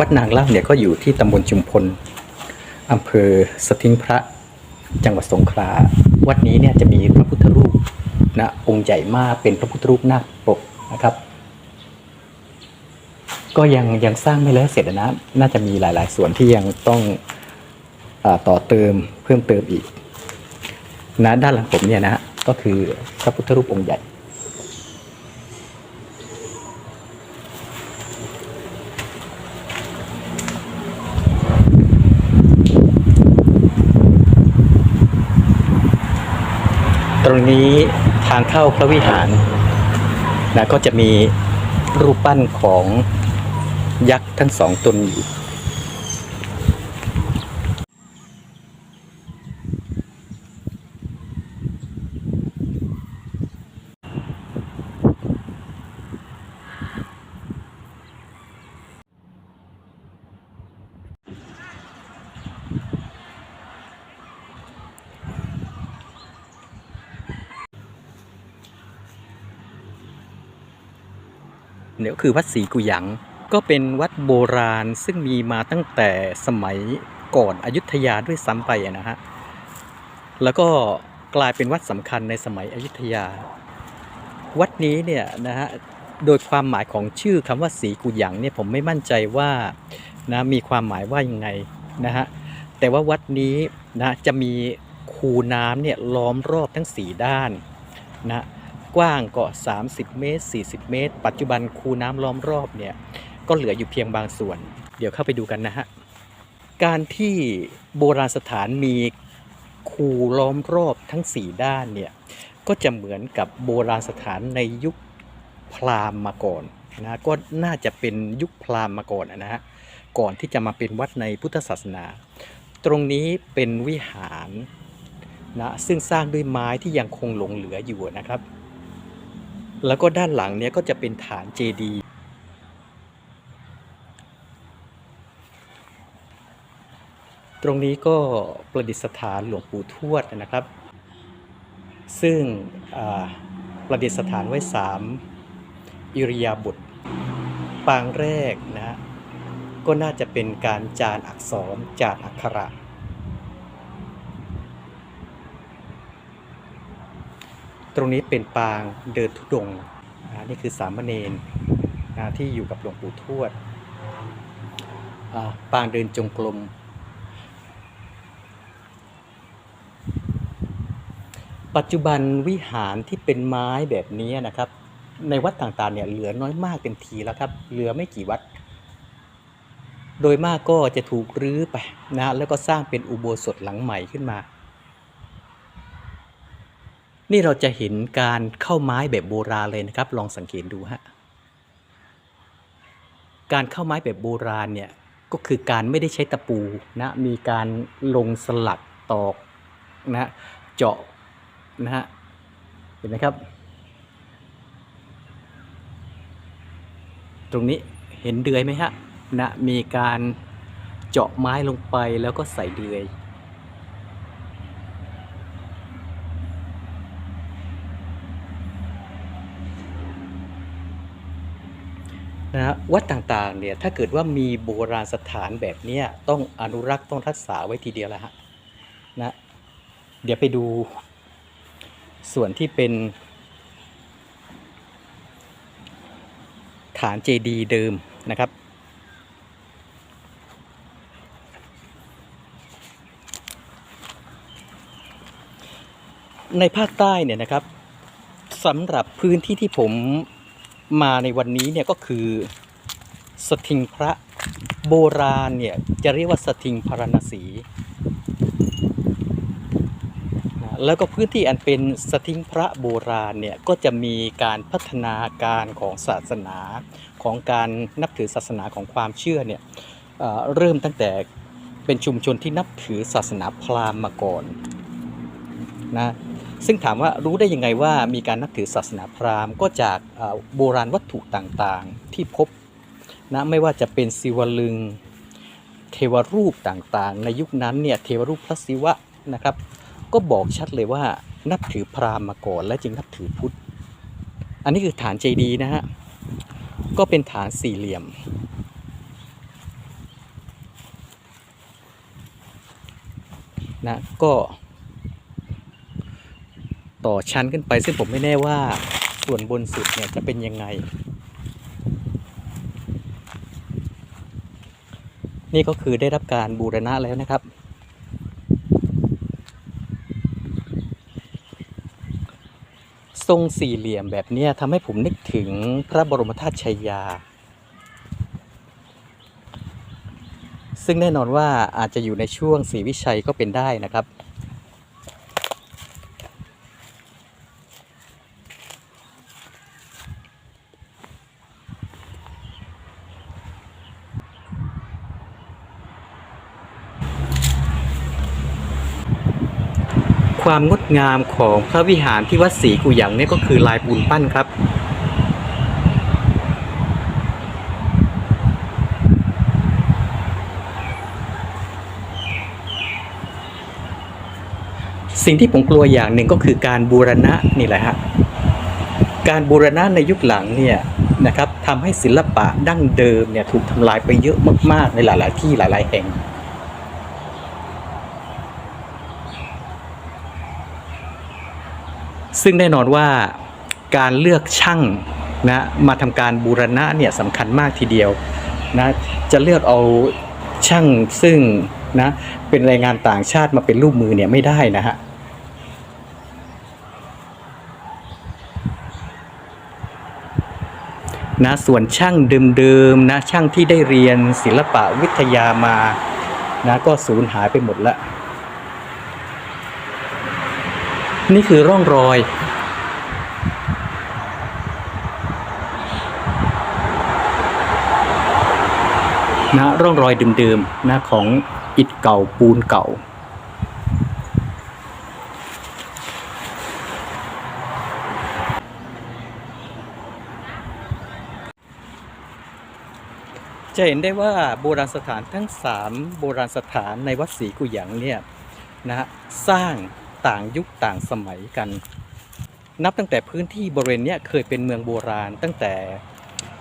วัดนางเล่าเนี่ยก็อยู่ที่ตำบลชุมพลอำเภอสถิงพระจังหวัดสงขลา วัดนี้เนี่ยจะมีพระพุทธรูปนะองค์ใหญ่มากเป็นพระพุทธรูปนาคปกนะครับ ก็ยังยังสร้างไม่แล้วเสร็จนะน่าจะมีหลาย ๆ ส่วนที่ยังต้องอต่อเติมเพิ่มเติมอีกนะด้านหลังผมเนี่ยนะก็คือพระพุทธรูปองค์ใหญ่ รงนี้ทางเข้าพระวิหารนะก็จะมีรูปปั้นของยักษ์ทั้งสองตนอยู่ เนี่ยก็คือวัดศรีกุหยังก็เป็นวัดโบราณซึ่งมีมาตั้งแต่สมัยก่อนอยุธยาด้วยซ้ำไปนะฮะ แล้วก็กลายเป็นวัดสำคัญในสมัยอยุธยา วัดนี้เนี่ยนะฮะ โดยความหมายของชื่อคำว่าศรีกุหยังเนี่ยผมไม่มั่นใจว่านะมีความหมายว่ายังไงนะฮะ แต่ว่าวัดนี้นะจะมีคูน้ำเนี่ยล้อมรอบทั้งสีด้านนะ กว้างก็30 เมตร 40 เมตร ปัจจุบันคูน้ำล้อมรอบเนี่ยก็เหลืออยู่เพียงบางส่วน เดี๋ยวเข้าไปดูกันนะฮะ การที่โบราณสถานมีคูล้อมรอบทั้ง 4 ด้านเนี่ยก็จะเหมือนกับโบราณสถานในยุคพราหมณ์มาก่อนนะก็น่าจะเป็นยุคพราหมณ์มาก่อนนะฮะก่อนที่จะมาเป็นวัดในพุทธศาสนา ตรงนี้เป็นวิหารนะซึ่งสร้างด้วยไม้ที่ยังคงหลงเหลืออยู่นะครับ แล้วก็ด้านหลังเนี้ยก็จะเป็นฐานเจดีย์ตรงนี้ก็ประดิษฐานหลวงปู่ทวดนะครับ ซึ่งประดิษฐานไว้สามอิริยาบถปางแรกนะฮะก็น่าจะเป็นการจานอักษรจานอักขระ ตรงนี้เป็นปางเดินทุดงค์นี่คือสามเณรที่อยู่กับหลวงปู่ทวดปางเดินจงกรมปัจจุบันวิหารที่เป็นไม้แบบนี้นะครับ ในวัดต่างๆเนี่ยเหลือน้อยมากเต็มทีแล้วครับเหลือไม่กี่วัด โดยมากก็จะถูกรื้อไปนะแล้วก็สร้างเป็นอุโบสถหลังใหม่ขึ้นมา นี่เราจะเห็นการเข้าไม้แบบโบราณเลยนะครับ ลองสังเกตดูฮะการเข้าไม้แบบโบราณเนี่ยก็คือการไม่ได้ใช้ตะปูนะมีการลงสลักตอกนะเจาะนะฮะเห็นไหมครับ ตรงนี้เห็นเดือยไหมฮะนะมีการเจาะไม้ลงไปแล้วก็ใส่เดือย นะวัดต่างๆเนี่ยถ้าเกิดว่ามีโบราณสถานแบบเนี้ยต้องอนุรักษ์ต้องรักษาไว้ทีเดียวแล้วฮะนะเดี๋ยวไปดูส่วนที่เป็นฐานเจดีย์เดิมนะครับในภาคใต้เนี่ยนะครับสำหรับพื้นที่ที่ผม มาในวันนี้เนี่ยก็คือสถิงพระโบราณเนี่ยจะเรียกว่าสถิงพารณสีแล้วก็พื้นที่อันเป็นสถิงพระโบราณเนี่ยก็จะมีการพัฒนาการของศาสนาของการนับถือศาสนาของความเชื่อเนี่ยเเริ่มตั้งแต่เป็นชุมชนที่นับถือศาสนาพราหมณ์มาก่อนนะ ซึ่งถามว่ารู้ได้ยังไงว่ามีการนับถือศาสนาพราหมณ์ก็จากโบราณวัตถุต่างๆ ที่พบนะไม่ว่าจะเป็นศิวลึง เทวรูปต่างๆ ในยุคนั้นเนี่ยเทวรูปพระศิวะนะครับ ก็บอกชัดเลยว่านับถือพราหมณ์มาก่อน และจึงนับถือพุทธ อันนี้คือฐานเจดีนะฮะก็เป็นฐานสี่เหลี่ยมนะก็ ต่อชั้นขึ้นไป ซึ่งผมไม่แน่ว่าส่วนบนสุดเนี่ยจะเป็นยังไง นี่ก็คือได้รับการบูรณะแล้วนะครับ ทรงสี่เหลี่ยมแบบนี้ทำให้ผมนึกถึงพระบรมธาตุชัยยา ซึ่งแน่นอนว่าอาจจะอยู่ในช่วงศรีวิชัยก็เป็นได้นะครับ ความงดงามของพระวิหารที่วัดศรีกุหยังเนี่ยก็คือลายปูนปั้นครับ สิ่งที่ผมกลัวอย่างหนึ่งก็คือการบูรณะนี่แหละฮะการบูรณะในยุคหลังเนี่ยนะครับทำให้ศิลปะดั้งเดิมเนี่ยถูกทำลายไปเยอะมากๆในหลาย ๆ ที่หลาย ๆ แห่ง ซึ่งแน่นอนว่าการเลือกช่างนะมาทำการบูรณะเนี่ยสำคัญมากทีเดียวนะจะเลือกเอาช่างซึ่งนะเป็นแรงงานต่างชาติมาเป็นลูกมือเนี่ยไม่ได้นะฮะนะส่วนช่างเดิมๆนะช่างที่ได้เรียนศิลปะวิทยามานะก็สูญหายไปหมดละ นี่คือร่องรอย นะร่องรอยเดิมๆนะของอิฐเก่าปูนเก่าจะเห็นได้ว่าโบราณสถานทั้ง 3 โบราณสถานในวัดศรีกุหยังเนี่ยนะฮะสร้าง ต่างยุคต่างสมัยกัน นับตั้งแต่พื้นที่บริเวณนี้เคยเป็นเมืองโบราณ ตั้งแต่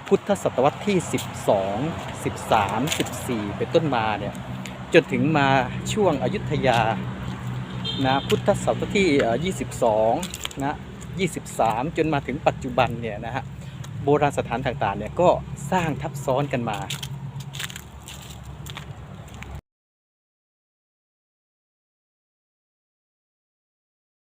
พุทธศตวรรษที่ 12 13 14 เป็นต้นมาเนี่ยจนถึงมาช่วงอยุธยานะพุทธศตวรรษที่เอ่อ22 นะ 23 จนมาถึงปัจจุบันเนี่ยนะฮะโบราณสถานต่างๆเนี่ยก็สร้างทับซ้อนกันมา